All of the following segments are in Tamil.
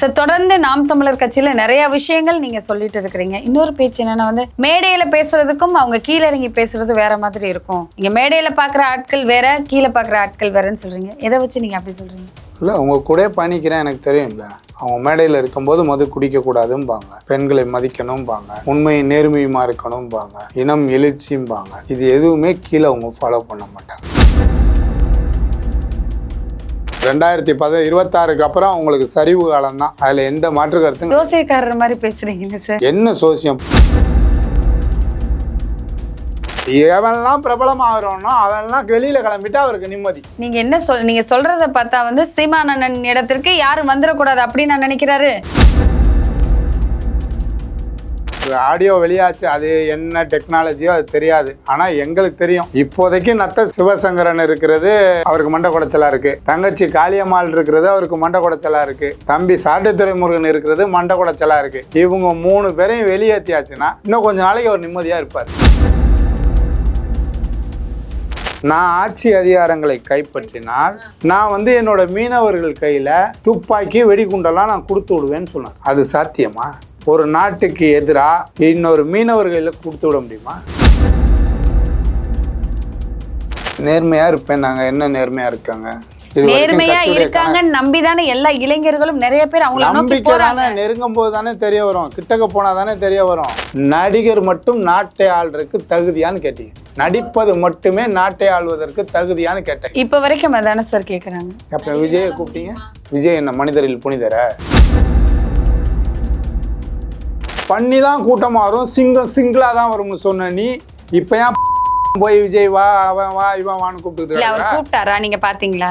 சார் தொடர்ந்து நாம் தமிழர் கட்சியில நிறைய விஷயங்கள் நீங்க சொல்லிட்டு இருக்கிறீங்க. இன்னொரு பேச்சு என்னன்னா வந்து மேடையில பேசுறதுக்கும் அவங்க கீழே இறங்கி பேசுறது வேற மாதிரி இருக்கும். நீங்க மேடையில பாக்குற ஆட்கள் வேற கீழே பாக்குற ஆட்கள் வேறன்னு சொல்றீங்க. எதை வச்சு நீங்க அப்படி சொல்றீங்க? இல்லை அவங்க கூட பயணிக்கிறேன் எனக்கு தெரியும்ல. அவங்க மேடையில் இருக்கும்போது மது குடிக்கக்கூடாதும்பாங்க. பெண்களை மதிக்கணும்பாங்க. உண்மை நேர்மையுமா இருக்கணும்பாங்க. இனம் எழுச்சியும்பாங்க. இது எதுவுமே கீழே அவங்க ஃபாலோ பண்ண மாட்டாங்க. ரெண்டாயிரத்தி பத இருபத்தாறுக்கு அப்புறம் அவங்களுக்கு சரிவு காலம் தான் அதில் எந்த மாற்று கருத்தும் ஜோசியக்காரர் மாதிரி பேசுறீங்க சார்? என்ன சோசியம்? எவன்லாம் பிரபலமாகறோம்னா அவன்லாம் வெளியில கிளம்பிட்டு அவருக்கு நிம்மதி. நீங்க என்ன சொல் நீங்க சொல்றத பார்த்தா வந்து சீமானண்ணன் இடத்திற்கு யாரும் வந்துடக்கூடாது அப்படின்னு நான் நினைக்கிறாரு. ஆடியோ வெளியாச்சு அது என்ன டெக்னாலஜியோ அது தெரியாது. ஆனா எங்களுக்கு தெரியும். இப்போதைக்கு நத்த சிவசங்கரன் இருக்கிறது அவருக்கு மண்டை குடைச்சலா இருக்கு. தங்கச்சி காளியம்மாள் இருக்கிறது அவருக்கு மண்டை குடைச்சலா இருக்கு. தம்பி சாட்டுத்துறை முருகன் இருக்கிறது மண்டை குடைச்சலா இருக்கு. இவங்க மூணு பேரையும் வெளியேற்றியாச்சுன்னா இன்னும் கொஞ்ச நாளைக்கு அவர் நிம்மதியா இருப்பார். நான் ஆட்சி அதிகாரங்களை கைப்பற்றினால் நான் வந்து என்னோட மீனவர்கள் கையில் துப்பாக்கி வெடிகுண்டெல்லாம் நான் கொடுத்து விடுவேன்னு சொன்னேன் அது சாத்தியமா? ஒரு நாட்டுக்கு எதிராக இன்னொரு மீனவர்களில் கொடுத்து விட முடியுமா? நேர்மையா இருப்பேன் நாங்கள் என்ன நேர்மையா இருக்காங்க? நேர்மையா இருக்காங்கன்னு நம்பிதானே எல்லா இளைஞர்களும் நிறைய பேர் அவங்கள நம்பிக்கை தானே நெருங்கும் போது தானே தெரிய வரும். கிட்டக்க போனா தானே தெரிய வரும். நடிகர் மட்டும் நாட்டை ஆள்றதுக்கு தகுதியான்னு கேட்டீங்க. நடிப்பது மட்டுமே நாட்டை ஆள்வதற்கு தகுதியான்னு கேட்டேன் இப்ப வரைக்கும் அதானே சார் கேக்குறாங்க? அப்புறம் விஜயை கூப்பிட்டீங்க? விஜய் என்ன மனிதரில் புனிதர? பண்ணி தான் கூட்டமா வரும் சிங்கம் சிங்கிளா தான் வரும்னு சொன்ன நீ இப்ப ஏன் போய் விஜய் வா அவன் வா இவன் வான்னு கூப்பிட்டு அவர் கூப்பிட்டாரா? நீங்க பாத்தீங்களா?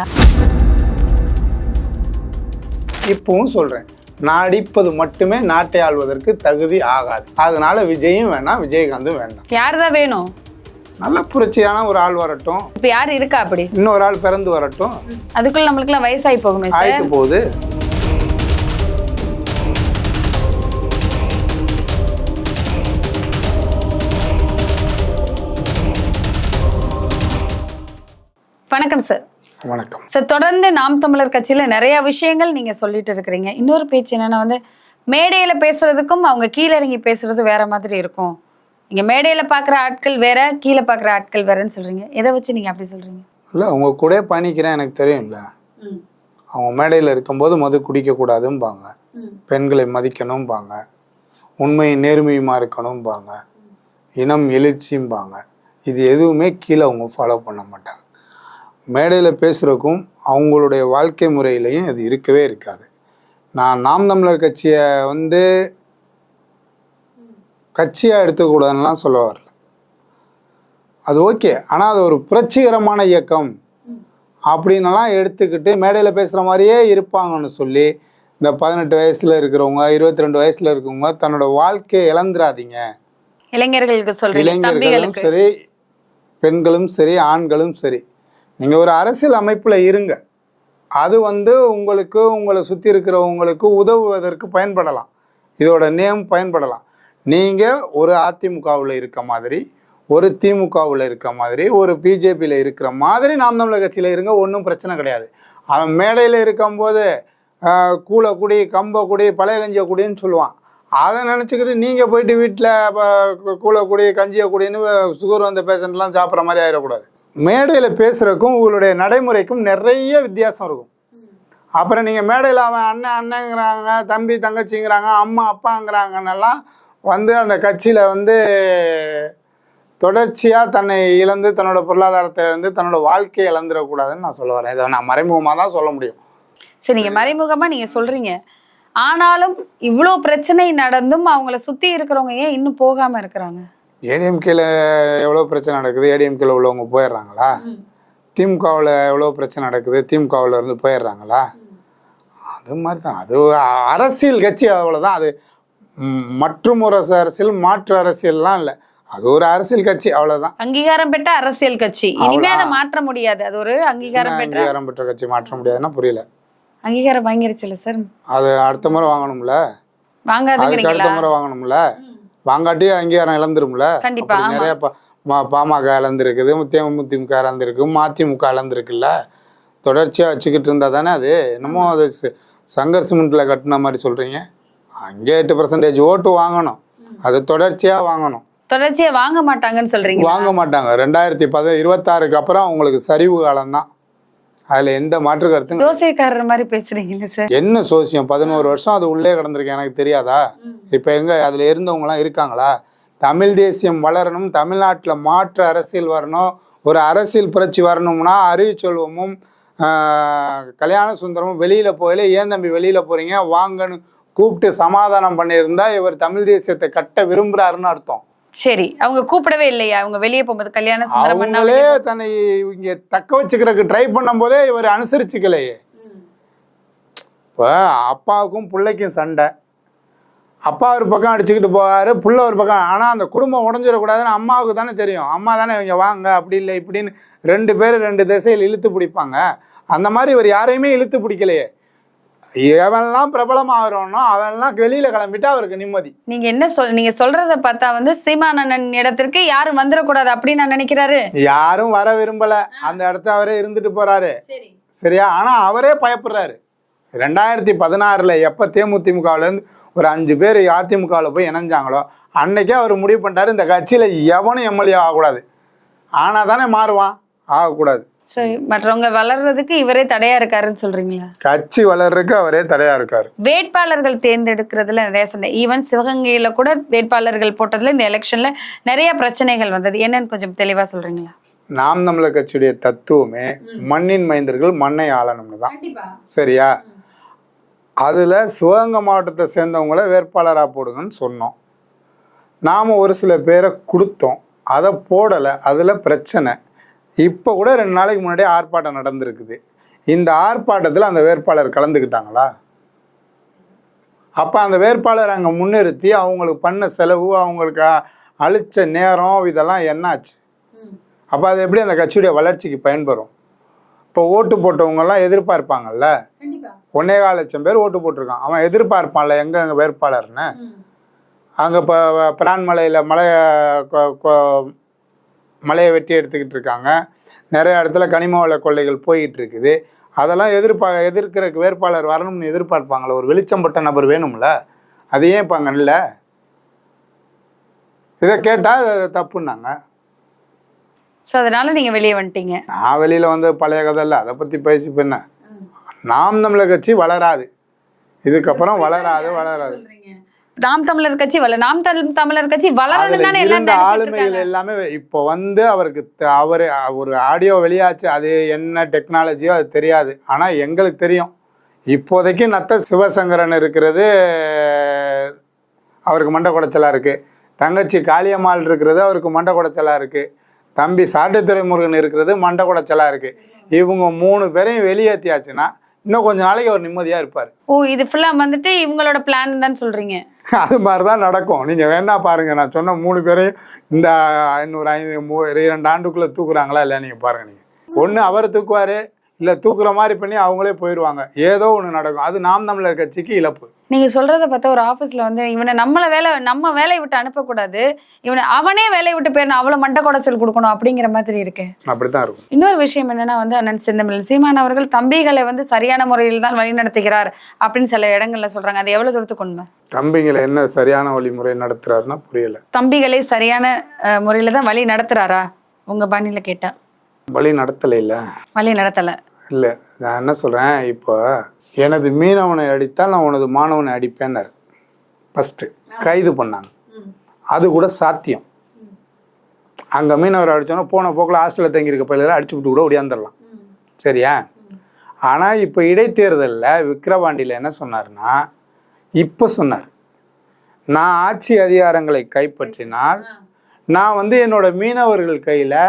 இப்பவும் சொல்றேன் நடிப்பது மட்டுமே நாட்டை ஆள்வதற்கு தகுதி ஆகாது. அதனால விஜயும் வேண்டாம் விஜயகாந்தும் வேண்டாம். யாருதான் வேணும்? நல்ல புரட்சியான ஒரு ஆள் வரட்டும். இப்ப யாரு இருக்கா அப்படி? இன்னொரு ஆள் பிறந்து வரட்டும். அதுக்குள்ள நம்மளுக்கு எல்லாம் வயசாகி போகுமே ஆயிட்டு போகுது. வணக்கம் சார் வணக்கம். சார் தொடர்ந்து நாம் தமிழர் கட்சியில நிறைய விஷயங்கள் நீங்க சொல்லிட்டு இருக்கிறீங்க. இன்னொரு பேச்சு என்னன்னா வந்து மேடையில பேசுறதுக்கும் அவங்க கீழே இறங்கி பேசுறது வேற மாதிரி இருக்கும். நீங்க மேடையில பாக்குற ஆட்கள் வேற கீழே பாக்குற ஆட்கள் வேறன்னு சொல்றீங்க. எதை வச்சு நீங்க அப்படி சொல்றீங்க? இல்லை உங்க கூட பயணிக்கிறேன் எனக்கு தெரியும்ல. அவங்க மேடையில் இருக்கும்போது மது குடிக்கக்கூடாதும்பாங்க. பெண்களை மதிக்கணும்பாங்க. உண்மை நேர்மையுமா இருக்கணும்பாங்க. இனம் எழுச்சியும்பாங்க. இது எதுவுமே கீழே அவங்க ஃபாலோ பண்ண மாட்டாங்க. மேடையில் பேசுகிறக்கும் அவங்களுடைய வாழ்க்கை முறையிலையும் இது இருக்கவே இருக்காது. நான் நாம் தமிழர் கட்சியை வந்து கட்சியாக எடுத்துக்கூடாதுன்னெலாம் சொல்ல வரல. அது ஓகே. ஆனால் அது ஒரு புரட்சிகரமான இயக்கம். அப்படின்னலாம் எடுத்துக்கிட்டு மேடையில் பேசுகிற மாதிரியே இருப்பாங்கன்னு சொல்லி இந்த பதினெட்டு வயசில் இருக்கிறவங்க இருபத்தி ரெண்டு வயசில் இருக்கவங்க தன்னோட வாழ்க்கையை இழந்துடாதீங்க இளைஞர்களுக்கு இளைஞர்களும் சரி பெண்களும் சரி ஆண்களும் சரி. நீங்கள் ஒரு அரசியல் அமைப்பில் இருங்க. அது வந்து உங்களுக்கு உங்களை சுற்றி இருக்கிறவங்களுக்கு உதவுவதற்கு பயன்படலாம். இதோட நேம் பயன்படலாம். நீங்கள் ஒரு அதிமுகவில் இருக்க மாதிரி ஒரு திமுகவில் இருக்க மாதிரி ஒரு பிஜேபியில் இருக்கிற மாதிரி நாம் தமிழர் கட்சியில் இருங்க ஒன்றும் பிரச்சனை கிடையாது. அவன் மேடையில் இருக்கும்போது கூலக்குடி கம்பக்குடி குடி பழைய கஞ்சியை குடின்னு சொல்லுவான். அதை நினச்சிக்கிட்டு நீங்கள் போயிட்டு வீட்டில் இப்போ கூலக்குடி கஞ்சியை குடின்னு சுகர் வந்த பேஷண்ட்லாம் சாப்பிட்ற மாதிரி ஆயிடக்கூடாது. மேடையில் பேசுகிறக்கும் உங்களுடைய நடைமுறைக்கும் நிறைய வித்தியாசம் இருக்கும். அப்புறம் நீங்கள் மேடையில் அவன் அண்ணன் அண்ணங்கிறாங்க தம்பி தங்கச்சிங்கிறாங்க அம்மா அப்பாங்கிறாங்கன்னெல்லாம் வந்து அந்த கட்சியில் வந்து தொடர்ச்சியாக தன்னை இழந்து தன்னோட பொருளாதாரத்தை இழந்து தன்னோட வாழ்க்கையை இழந்துடக்கூடாதுன்னு நான் சொல்ல வரேன். இதை நான் மறைமுகமாக தான் சொல்ல முடியும். சரி நீங்கள் மறைமுகமாக நீங்கள் சொல்கிறீங்க ஆனாலும் இவ்வளோ பிரச்சனை நடந்தும் அவங்கள சுற்றி இருக்கிறவங்க ஏன் இன்னும் போகாமல் இருக்கிறாங்க? ஏடிஎம்கேல எவ்வளோ பிரச்சனை நடக்குது? ஏடிஎம்கேல உள்ளவங்க போயிடுறாங்களா? திமுகவில் எவ்வளோ பிரச்சனை நடக்குது? திமுகவில் இருந்து போயிடுறாங்களா? அது மாதிரி தான். அது அரசியல் கட்சி அவ்வளோதான் அது மற்றும் ஒரு அரசியல் மாற்று அரசியல்லாம் இல்லை. அது ஒரு அரசியல் கட்சி அவ்வளோதான் அங்கீகாரம் பெற்ற அரசியல் கட்சி. இனிமே அதை மாற்ற முடியாது. அது ஒரு அங்கீகாரம் பெற்ற அங்கீகாரம் பெற்ற கட்சி மாற்ற முடியாதுன்னா புரியல. அங்கீகாரம் வாங்கிருச்சுல சார் அது அடுத்த முறை வாங்கணும்ல? வாங்காதுங்கிறீங்களா? அடுத்த முறை வாங்கணும்ல? வாங்காட்டி அங்கீகாரம் இழந்துரும்ல? நிறைய பாமக இழந்திருக்குது தேமுதிக இழந்திருக்கு மதிமுக இழந்திருக்குல்ல? தொடர்ச்சியாக வச்சுக்கிட்டு இருந்தா தானே அது? என்னமோ அது சங்கர் சிமெண்ட்டில் கட்டின மாதிரி சொல்கிறீங்க அங்கே எட்டு பர்சன்டேஜ் ஓட்டு வாங்கணும். அது தொடர்ச்சியாக வாங்கணும். தொடர்ச்சியா வாங்க மாட்டாங்கன்னு சொல்றீங்க. வாங்க மாட்டாங்க. ரெண்டாயிரத்தி பத இருபத்தாறுக்கு அப்புறம் அவங்களுக்கு சரிவு காலம்தான். அதில் எந்த மாற்று கருத்தும் ஜோசியக்காரர் மாதிரி பேசுறீங்களே சார்? என்ன சோசியம்? பதினோரு வருஷம் அது உள்ளே கிடந்திருக்கு எனக்கு தெரியாதா? இப்போ எங்க? அதில் இருந்தவங்களாம் இருக்காங்களா? தமிழ் தேசியம் வளரணும் தமிழ்நாட்டில் மாற்று அரசியல் வரணும் ஒரு அரசியல் புரட்சி வரணும்னா அறிவுச்செல்வமும் கல்யாண சுந்தரமும் வெளியில் போயில ஏன் தம்பி வெளியில் போகிறீங்க வாங்கன்னு கூப்பிட்டு சமாதானம் பண்ணியிருந்தா இவர் தமிழ் தேசியத்தை கட்ட விரும்புகிறாருன்னு அர்த்தம். சரி அவங்க கூப்பிடவே இல்லையா? அவங்க வெளியே போகும்போது கல்யாண அவங்களே தன்னை இங்க தக்க வச்சுக்கிறதுக்கு ட்ரை பண்ணும்போதே இவர் அனுசரிச்சுக்கலையே. இப்போ அப்பாவுக்கும் பிள்ளைக்கும் சண்டை. அப்பா ஒரு பக்கம் அடிச்சுக்கிட்டு போவாரு புள்ள ஒரு பக்கம். ஆனால் அந்த குடும்பம் உடஞ்சிடக்கூடாதுன்னு அம்மாவுக்கு தானே தெரியும். அம்மா தானே இவங்க வாங்க அப்படி இல்லை இப்படின்னு ரெண்டு பேர் ரெண்டு திசையில் இழுத்து பிடிப்பாங்க. அந்த மாதிரி இவர் யாரையுமே இழுத்து பிடிக்கலையே. எவன்லாம் பிரபலமாகறோனோ அவன்லாம் வெளியில கிளம்பிட்டா அவருக்கு நிம்மதி. நீங்க என்ன சொல் நீங்க சொல்றத பார்த்தா வந்து சீமானண்ணன் இடத்திற்கு யாரும் வந்துடக்கூடாது அப்படின்னு நான் நினைக்கிறாரு. யாரும் வர விரும்பல. அந்த இடத்த அவரே இருந்துட்டு போறாரு. சரி. சரியா? ஆனால் அவரே பயப்படுறாரு. ரெண்டாயிரத்தி பதினாறில் எப்போ தேமுதிமுகவுலேருந்து ஒரு அஞ்சு பேர் அதிமுகவில் போய் இணைஞ்சாங்களோ அன்னைக்கே அவர் முடிவு பண்ணிட்டாரு இந்த கட்சியில் எவனும் எம்எல்ஏ ஆகக்கூடாது. ஆனால் தானே மாறுவான். ஆகக்கூடாது. ஸோ மற்றவங்க வளர்றதுக்கு இவரே தடையா இருக்காருன்னு சொல்றீங்களா? கட்சி வளர்றதுக்கு அவரே தடையாக இருக்கார். வேட்பாளர்கள் தேர்ந்தெடுக்கிறதுல நிறைய சண்டை. ஈவன் சிவகங்கையில கூட வேட்பாளர்கள் போட்டதுல இந்த எலெக்ஷன்ல நிறைய பிரச்சனைகள் வந்தது. என்னன்னு கொஞ்சம் தெளிவா சொல்றீங்களா? நாம் தமிழர் கட்சியுடைய தத்துவமே மண்ணின் மைந்தர்கள் மண்ணை ஆளணும்னு தான். சரியா? அதில் சிவகங்கை மாவட்டத்தை சேர்ந்தவங்கள வேட்பாளராக போடுங்கன்னு சொன்னோம். நாம் ஒரு சில பேரை கொடுத்தோம். அதை போடலை. அதில் பிரச்சனை. இப்போ கூட ரெண்டு நாளைக்கு முன்னாடி ஆர்ப்பாட்டம் நடந்திருக்குது. இந்த ஆர்ப்பாட்டத்தில் அந்த வேட்பாளர் கலந்துக்கிட்டாங்களா அப்போ அந்த வேட்பாளர் அங்கே முன்னிறுத்தி அவங்களுக்கு பண்ண செலவு அவங்களுக்கு அ- அளிச்ச நேரம் இதெல்லாம் என்னாச்சு? அப்போ அது எப்படி அந்த கட்சியுடைய வளர்ச்சிக்கு பயன்பெறும் இப்போ ஓட்டு போட்டவங்கெல்லாம் எதிர்பார்ப்பாங்கல்ல? ஒன்னே கால் லட்சம் பேர் ஓட்டு போட்டிருக்கான் அவன் எதிர்பார்ப்பான்ல எங்க அங்கே வேட்பாளர்னு? அங்கே இப்போ பிரான்மலையில் மலை மலையை வெட்டி எடுத்துக்கிட்டு இருக்காங்க. நிறைய இடத்துல கனிம வள கொள்ளைகள் போய்கிட்டு இருக்குது. அதெல்லாம் எதிர்ப்பா எதிர்க்கிறதுக்கு வேட்பாளர் வரணும்னு எதிர்பார்ப்பாங்களே ஒரு வெளிச்சம்பட்ட நபர் வேணும்ல? அது ஏன் இப்போ அங்கே இல்லை இதை கேட்டால் தப்புன்னாங்க. ஸோ அதனால நீங்க வெளியே வந்துட்டீங்க. நான் வெளியில் வந்து பழைய கதை இல்லை அதை பற்றி பேசி பண்ண நாம் தமிழர் கட்சி வளராது. இதுக்கப்புறம் வளராது வளராது. நாம் தமிழர் கட்சி வள நாம் தமிழ் தமிழர் கட்சி வளரணும் அதுல தானே எல்லாம் இருந்த நினைச்சிட்டு ஆளுமைகள். எல்லாமே இப்போ வந்து அவருக்கு அவரு ஒரு ஆடியோ வெளியாச்சு அது என்ன டெக்னாலஜியோ அது தெரியாது. ஆனா எங்களுக்கு தெரியும். இப்போதைக்கு நத்த சிவசங்கரன் இருக்கிறது அவருக்கு மண்டை குடைச்சலா இருக்கு. தங்கச்சி காளியம்மாள் இருக்கிறது அவருக்கு மண்டை குடைச்சலா இருக்கு. தம்பி சாட்டுத்துறை முருகன் இருக்கிறது மண்டை குடைச்சலா இருக்கு. இவங்க மூணு பேரையும் வெளியேற்றியாச்சுன்னா இன்னும் கொஞ்ச நாளைக்கு அவர் நிம்மதியா இருப்பார். ஓ இது ஃபுல்லா வந்துட்டு இவங்களோட பிளான் தான் சொல்றீங்க. அது மாதிரி தான் நடக்கும். நீங்கள் வேணா பாருங்க நான் சொன்ன மூணு பேரையும் இந்த இன்னொரு ஐந்து மூ இரண்டு ஆண்டுக்குள்ளே தூக்குறாங்களா இல்லையா நீங்கள் பாருங்க நீங்கள் ஒன்று அவர் தூக்குவார் இல்லை தூக்குற மாதிரி பண்ணி அவங்களே போயிடுவாங்க ஏதோ ஒன்று நடக்கும். அது நாம் தமிழர் கட்சிக்கு இழப்பு. நீங்க சொல்றத பார்த்தா ஒரு ஆபீஸ்ல வந்து இவனை நம்மள வேலை நம்ம வேலையை விட்டு அனுப்பக்கூடாது. இவனை அவனே வேலையை விட்டு போயிடணும். அவ்வளவு மண்டை குடைச்சல் கொடுக்கணும் அப்படிங்கிற மாதிரி இருக்கு. அப்படி தான் இருக்கும். இன்னொரு விஷயம் என்னன்னா வந்து அண்ணன் செந்தமிழ் சீமான் அவர்கள் தம்பிகளை வந்து சரியான முறையில் தான் வழிநடத்துகிறார் அப்படின்னு சில இடங்கள்ல சொல்றாங்க. அது எவ்வளவு தூரத்துக்கு உண்மை? தம்பிங்களை என்ன சரியான வழிமுறை நடத்துறாருன்னா புரியல. தம்பிகளை சரியான முறையில தான் வழி நடத்துறாரா? உங்க பாணியில கேட்டா. வழி நடத்தலை இல்லை வழி நடத்தல. இல்லை. நான் என்ன சொல்கிறேன் இப்போ எனது மீனவனை அடித்தால் நான் உனது மாணவனை அடிப்பேன்னாரு. ஃபஸ்ட்டு கைது பண்ணாங்க. அது கூட சாத்தியம். அங்கே மீனவர் அடித்தோன்னா போன போக்கில் ஹாஸ்டலில் தங்கியிருக்க பயில அடிச்சு விட்டு கூட ஒடியாந்துடலாம் சரியா? ஆனால் இப்போ இடைத்தேர்தலில் விக்கிரவாண்டியில் என்ன சொன்னார்னா இப்போ சொன்னார். நான் ஆட்சி அதிகாரங்களை கைப்பற்றினால் நான் வந்து என்னோட மீனவர்கள் கையில்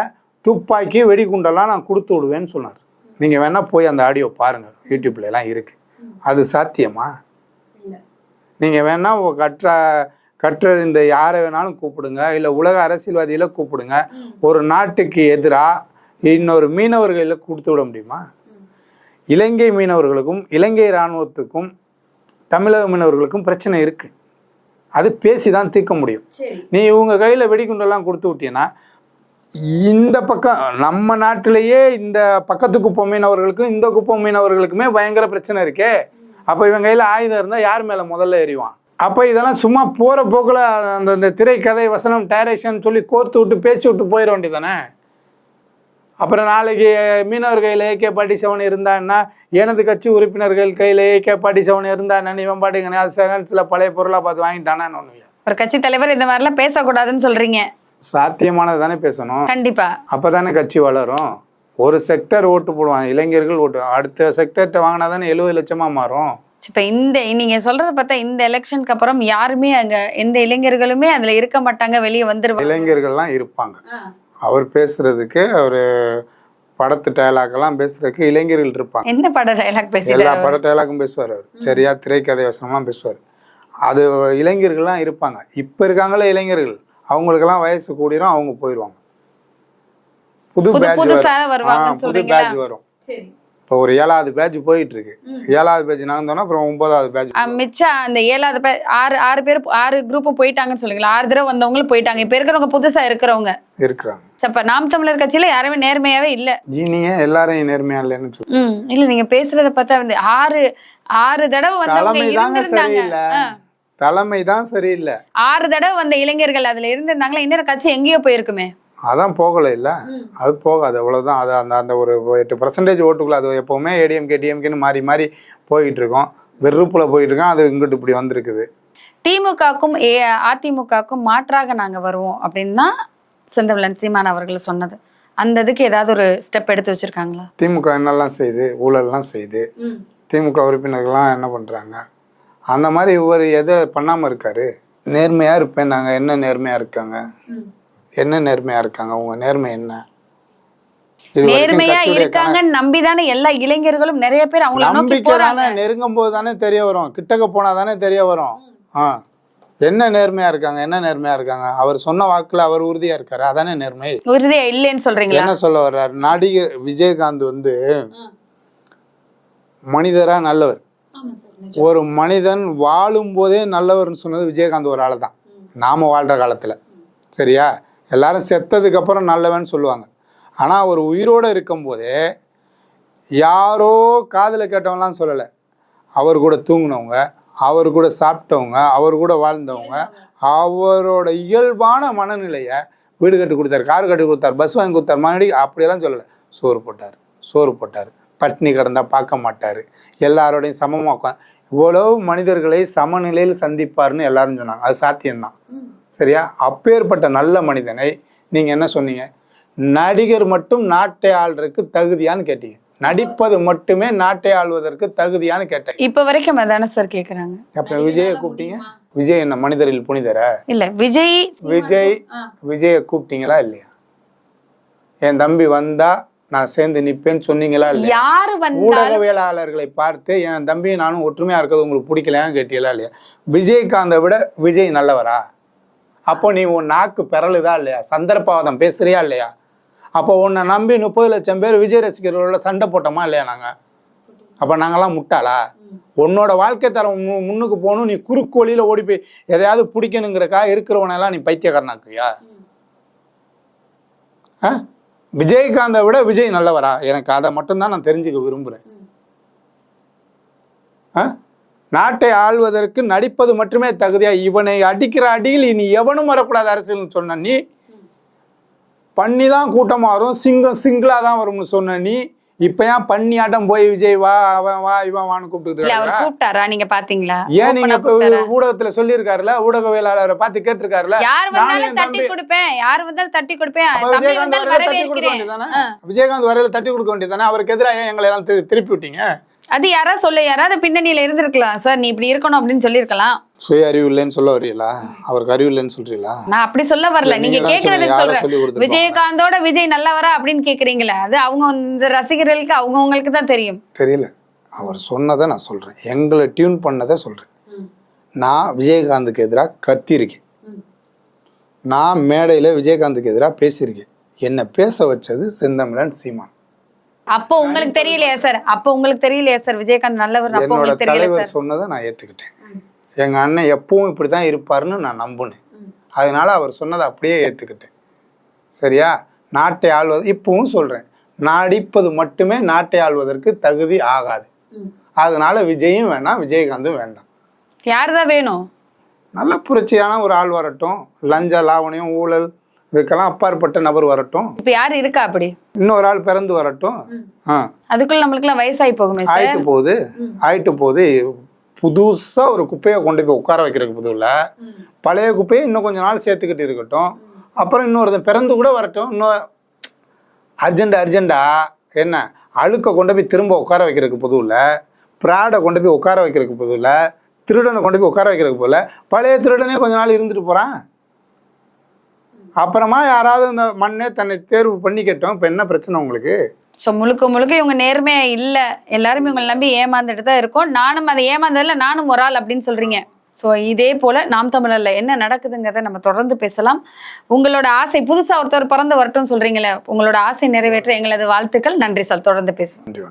துப்பாக்கி வெடிகுண்டெல்லாம் நான் கொடுத்து விடுவேன்னு சொன்னார். நீங்கள் வேணால் போய் அந்த ஆடியோ பாருங்கள் யூடியூப்ல எல்லாம் இருக்குது அது சாத்தியமா? நீங்கள் வேணா உ- கற்ற கற்றறிந்த யாரை வேணாலும் கூப்பிடுங்க. இல்லை உலக அரசியல்வாதிகளை கூப்பிடுங்க. ஒரு நாட்டுக்கு எதிராக இன்னொரு மீனவர்களை கொடுத்து விட முடியுமா? இலங்கை மீனவர்களுக்கும் இலங்கை இராணுவத்துக்கும் தமிழக மீனவர்களுக்கும் பிரச்சனை இருக்கு. அது பேசி தான் தீர்க்க முடியும். நீ இவங்க கையில் வெடிகுண்டெல்லாம் கொடுத்து விட்டீங்கன்னா இந்த பக்கம் நம்ம நாட்டிலேயே இந்த பக்கத்து குப்பம் மீனவர்களுக்கும் இந்த குப்பம் மீனவர்களுக்குமே பயங்கர பிரச்சனை இருக்கே. அப்போ இவன் கையில் ஆயுதம் இருந்தால் யார் மேலே முதல்ல எறிவான் அப்போ இதெல்லாம் சும்மா போகிற போக்கில் அந்த அந்த திரைக்கதை வசனம் டைரக்ஷன் சொல்லி கோர்த்து விட்டு பேசி விட்டு போயிட வேண்டியதானே அப்புறம் நாளைக்கு மீனவர் கையில் ஏகே பாட்டி செவன் இருந்தான்னா எனது கட்சி உறுப்பினர்கள் கையில் ஏகே பாட்டி செவன் இருந்தான்னு இவன் பாட்டுங்கண்ணே அது செகண்ட்ஸில் பழைய பொருளாக பார்த்து வாங்கிட்டானான்னு ஒன்று ஒரு கட்சி தலைவர் இந்த மாதிரிலாம் பேசக்கூடாதுன்னு சொல்கிறீங்க சாத்தியமானது தானே பேசணும். கண்டிப்பா. அப்போ தானே கட்சி வளரும். ஒரு செக்டர் ஓட்டு போடுவான் இளைஞர்கள் ஓட்டு அடுத்த செக்டர்கிட்ட வாங்கினா தானே எழுபது லட்சமாக மாறும். இப்ப இந்த நீங்க சொல்றத பார்த்தா இந்த எலெக்ஷனுக்கு அப்புறம் யாருமே அங்க எந்த இளைஞர்களுமே அதுல இருக்க மாட்டாங்க வெளியே வந்துருவாங்க இளைஞர்கள்லாம் இருப்பாங்க. அவர் பேசுறதுக்கு அவர் படத்து டயலாக்லாம் பேசுறதுக்கு இளைஞர்கள் இருப்பாங்க. என்ன பட டைலாக் எல்லா பேசிட்டாரு பட டயலாக்கும் பேசுவார் அவர். சரியா திரைக்கதை வசனம்லாம் பேசுவார். அது இளைஞர்கள்லாம் இருப்பாங்க. இப்போ இருக்காங்களே இளைஞர்கள். அவங்களுக்கெல்லாம் வயசு கூடிரும் அவங்க போயிடுவாங்க புது புது பேட்ச் புதுசா வரும். புது? பேட்ச் வரும். சரி. இப்போ ஒரு ஏழாவது பேட்ச் போயிட்டு இருக்கு ஏழாவது பேட்ச் நகர்ந்தோன்னா அப்புறம் ஒன்பதாவது பேட்ச் மிச்சம் அந்த ஏழாவது பே- ஆறு ஆறு பேர் ஆறு குரூப்பும் போயிட்டாங்கன்னு சொல்லுங்களா ஆறு தடவை வந்தவங்களும் போயிட்டாங்க. இப்ப இருக்கிறவங்க புதுசா இருக்கிறவங்க. இருக்கிறாங்க. அப்ப நாம் தமிழர் கட்சியில யாருமே நேர்மையாவே இல்ல. ஜி நீங்க எல்லாரையும் நேர்மையா இல்லைன்னு சொல்லு ம் இல்ல நீங்க பேசுறத பார்த்தா வந்து ஆறு ஆறு தடவை வந்தவங்க தலைமை தலைமை தான் சரியில்லை. ஆறு தடவை வந்த இளைஞர்கள் அதுல இருந்திருந்தாங்களா? இன்னொரு கட்சி எங்கேயோ போயிருக்குமே. அதான் போகலை இல்ல. அது போகாது அவ்வளவுதான். அது அந்த அந்த ஒரு எட்டு பர்சன்டேஜ் ஓட்டுக்குள்ள அது எப்பவுமே ஏடிஎம்கே டிஎம்கேன்னு மாறி மாறி போயிட்டு இருக்கோம் வெறுப்புல போயிட்டு இருக்கோம் அது இங்கிட்டு இப்படி வந்திருக்குது. திமுகக்கும் ஏ அதிமுகக்கும் மாற்றாக நாங்க வருவோம் அப்படின்னு செந்தமிழன் சீமான் அவர்கள் சொன்னது. அந்த இதுக்கு ஏதாவது ஒரு ஸ்டெப் எடுத்து வச்சிருக்காங்களா? திமுக என்னெல்லாம் செய்யுது ஊழல்லாம் செய்யுது திமுக உறுப்பினர்கள்லாம் என்ன பண்றாங்க? அந்த மாதிரி இவர் எதை பண்ணாம இருக்காரு? நேர்மையா இருப்பேன். நாங்க என்ன நேர்மையா இருக்காங்க? என்ன நேர்மையா இருக்காங்க? உங்க நேர்மை என்ன? நேர்மையா கட்சியுடைய இருக்காங்கன்னு நம்பிதானே எல்லா இளைஞர்களும் நிறைய பேர் அவங்கள நோக்கி போறாங்க தானே நெருங்கும் போது தானே தெரிய வரும். கிட்டக்க போனா தானே தெரிய வரும். ஆ. என்ன நேர்மையா இருக்காங்க? என்ன நேர்மையா இருக்காங்க? அவர் சொன்ன வாக்குல அவர் உறுதியா இருக்காரு? அதானே நேர்மை. உறுதியா இல்லைன்னு சொல்றீங்களா? என்ன சொல்ல வர்றாரு? நடிகர் விஜயகாந்த் வந்து மனிதரா நல்லவர். ஒரு மனிதன் வாழும் போதே நல்லவர்னு சொன்னது விஜயகாந்த் ஒரு ஆள் தான். நாம வாழ்ற காலத்துல. சரியா? எல்லாரும் செத்ததுக்கு அப்புறம் நல்லவன் சொல்லுவாங்க. ஆனா அவர் உயிரோட இருக்கும்போதே யாரோ காதுல கேட்டவங்கலாம் சொல்லலை. அவர் கூட தூங்குனவங்க அவர் கூட சாப்பிட்டவங்க அவர் கூட வாழ்ந்தவங்க அவரோட இயல்பான மனநிலையை வீடு கட்டி கொடுத்தாரு கார் கட்டி கொடுத்தாரு பஸ் வாங்கி கொடுத்தாரு மறுபடி அப்படியெல்லாம் சொல்லலை. சோறு போட்டார் சோறு போட்டார். பட்னி கிடந்தா பார்க்க மாட்டார். எல்லாரோடையும் சமமாக உட்காந்து இவ்வளவு மனிதர்களை சமநிலையில் சந்திப்பார்னு எல்லாரும் சொன்னாங்க. அது சாத்தியம்தான். சரியா? அப்பேற்பட்ட நல்ல மனிதனை நீங்கள் என்ன சொன்னீங்க? நடிகர் மட்டும் நாட்டை ஆள்றதுக்கு தகுதியான்னு கேட்டீங்க. நடிப்பது மட்டுமே நாட்டை ஆள்வதற்கு தகுதியான்னு கேட்டேன் இப்ப வரைக்கும் அதானே சார் கேக்குறாங்க? அப்புறம் விஜயை கூப்பிட்டீங்க? விஜய் என்ன மனிதரில் புனிதரா? இல்ல விஜய் விஜய் விஜயை கூப்பிட்டீங்களா இல்லையா? என் தம்பி வந்தா நான் சேர்ந்து நிப்பேன்னு சொன்னீங்களா யாரு ஊடகவியலாளர்களை பார்த்து என் தம்பியும் நானும் ஒற்றுமையா இருக்கிறது உங்களுக்கு பிடிக்கலையான்னு கேட்டீங்களா இல்லையா? விஜயகாந்தை விட விஜய் நல்லவரா? அப்போ நீ உன் நாக்கு பெறலுதா இல்லையா? சந்தர்ப்பவாதம் பேசுறியா இல்லையா? அப்போ உன்னை நம்பி முப்பது லட்சம் பேர் விஜய் ரசிகர்களோட சண்டை போட்டோமா இல்லையா நாங்க? அப்போ நாங்கெல்லாம் முட்டாளா? உன்னோட வாழ்க்கை தரம் முன்னுக்கு போகணும். நீ குறுக்கு வழியில ஓடி போய் எதையாவது பிடிக்கணுங்கிறக்கா இருக்கிறவனெல்லாம் நீ பைத்தியக்காரனாக்குவியா? ஆ? விஜயகாந்தை விட விஜய் நல்லவரா? எனக்கு அதை மட்டும்தான் நான் தெரிஞ்சுக்க விரும்புகிறேன் ஆ? நாட்டை ஆள்வதற்கு நடிப்பது மட்டுமே தகுதியா? இவனை அடிக்கிற அடியில் இனி எவனும் வரக்கூடாது அரசியல்னு சொன்ன நீ பண்ணி தான் கூட்டம் வரும் சிங்கம் சிங்கிளாக தான் வரும்னு சொன்ன நீ இப்ப ஏன் பண்ணி ஆட்டம் போய் விஜய் வா அவன் வா இவன் வான்னு கூப்பிட்டு அவர் கூப்பிட்டாரா? நீங்க பாத்தீங்களா? ஏன் நீங்க? ஊடகத்துல சொல்லியிருக்காருல்ல? ஊடகவியலாளரை பார்த்து கேட்டிருக்காருல்ல? யார் வந்தாலும் தட்டி கொடுப்பேன். யார் வந்தாலும் தட்டி கொடுப்பேன். விஜயகாந்த் வரையில தட்டி கொடுக்க வேண்டியதானே விஜயகாந்த் வரையில தட்டி கொடுக்க வேண்டியதானே அவருக்கு எதிராக எங்களை எல்லாம் திரு- திருப்பி விட்டீங்க? அது யாரா சொல்ல யாராவது பின்னணியில இருந்திருக்கலாம். சார் நீ இப்படி இருக்கணும் அப்படின்னு சொல்லியிருக்கலாம். சுய அறிவு இல்லைன்னு சொல்ல வரீங்களா அவருக்கு அறிவு இல்லைன்னு சொல்றீங்களா? நான் அப்படி சொல்ல வரல. நீங்க கேக்குறதுக்கு சொல்றேன். விஜயகாந்தோட விஜய் நல்லவரா அப்படின்னு கேக்குறீங்களா அது அவங்க இந்த ரசிகர்களுக்கு அவங்கவங்களுக்கு தான் தெரியும். தெரியல. அவர் சொன்னதை நான் சொல்றேன். எங்களை டியூன் பண்ணதை சொல்றேன். நான் விஜயகாந்துக்கு எதிராக கத்திருக்கேன். நான் மேடையில் விஜயகாந்துக்கு எதிராக பேசியிருக்கேன். என்னை பேச வச்சது செந்தமிழன் சீமான். அப்போ உங்களுக்கு தெரியலையா சார்? அப்போ உங்களுக்கு தெரியலையா சார்? விஜயகாந்த் நல்லவர் அப்போ உங்களுக்கு தெரியல சார்? சொன்னதை நான் ஏற்றுக்கிட்டேன் எங்கள் அண்ணன் எப்பவும் இப்படி தான் இருப்பாருன்னு நான் நம்பினேன். அதனால அவர் சொன்னதை அப்படியே ஏற்றுக்கிட்டேன் சரியா? நாட்டை ஆள்வது இப்பவும் சொல்கிறேன் நடிப்பது மட்டுமே நாட்டை ஆள்வதற்கு தகுதி ஆகாது. அதனால விஜயும் வேண்டாம் விஜயகாந்தும் வேண்டாம். யார் தான் வேணும்? நல்ல புரட்சியான ஒரு ஆள் வரட்டும். லஞ்ச லாவணியம் ஊழல் இதுக்கெல்லாம் அப்பாற்பட்ட நபர் வரட்டும். இப்ப யார் இருக்கா அப்படி? இன்னொரு ஆள் பிறந்து வரட்டும். அதுக்குள்ள நம்மளுக்குலாம் வயசாகி போகுமே ஆயிட்டு போகுது. ஆயிட்டு போகுது. புதுசாக ஒரு குப்பையை கொண்டு போய் உட்கார வைக்கிறதுக்கு புதுவில் பழைய குப்பையை இன்னும் கொஞ்ச நாள் சேர்த்துக்கிட்டு இருக்கட்டும். அப்புறம் இன்னொருத்தன் பிறந்து கூட வரட்டும். இன்னும் அர்ஜென்ட் அர்ஜெண்டா என்ன? அழுக்கை கொண்டு போய் திரும்ப உட்கார வைக்கிறதுக்கு புதுவில் ப்ராடை கொண்டு போய் உட்கார வைக்கிறதுக்கு புதுவில் திருடனை கொண்டு போய் உட்கார வைக்கிறதுக்கு போல பழைய திருடனே கொஞ்ச நாள் இருந்துட்டு போகிறான் அப்புறமா யாராவது இந்த மண்ணே தன்னை தேர்வு பண்ணிக்கட்டும். இப்போ என்ன பிரச்சனை உங்களுக்கு? ஸோ முழுக்க முழுக்க இவங்க நேர்மையா இல்லை. எல்லாருமே இவங்களை நம்பி ஏமாந்துட்டு தான் இருக்கோம். நானும் அதை ஏமாந்ததில்ல நானும் ஒரு ஆள் அப்படின்னு சொல்றீங்க. ஸோ இதே போல நாம் தமிழில் என்ன நடக்குதுங்கிறத நம்ம தொடர்ந்து பேசலாம். உங்களோட ஆசை புதுசாக ஒருத்தர் பிறந்து வரட்டும் சொல்றீங்களே உங்களோட ஆசை நிறைவேற்ற எங்களது வாழ்த்துக்கள். நன்றி சார். தொடர்ந்து பேசுவோம். நன்றி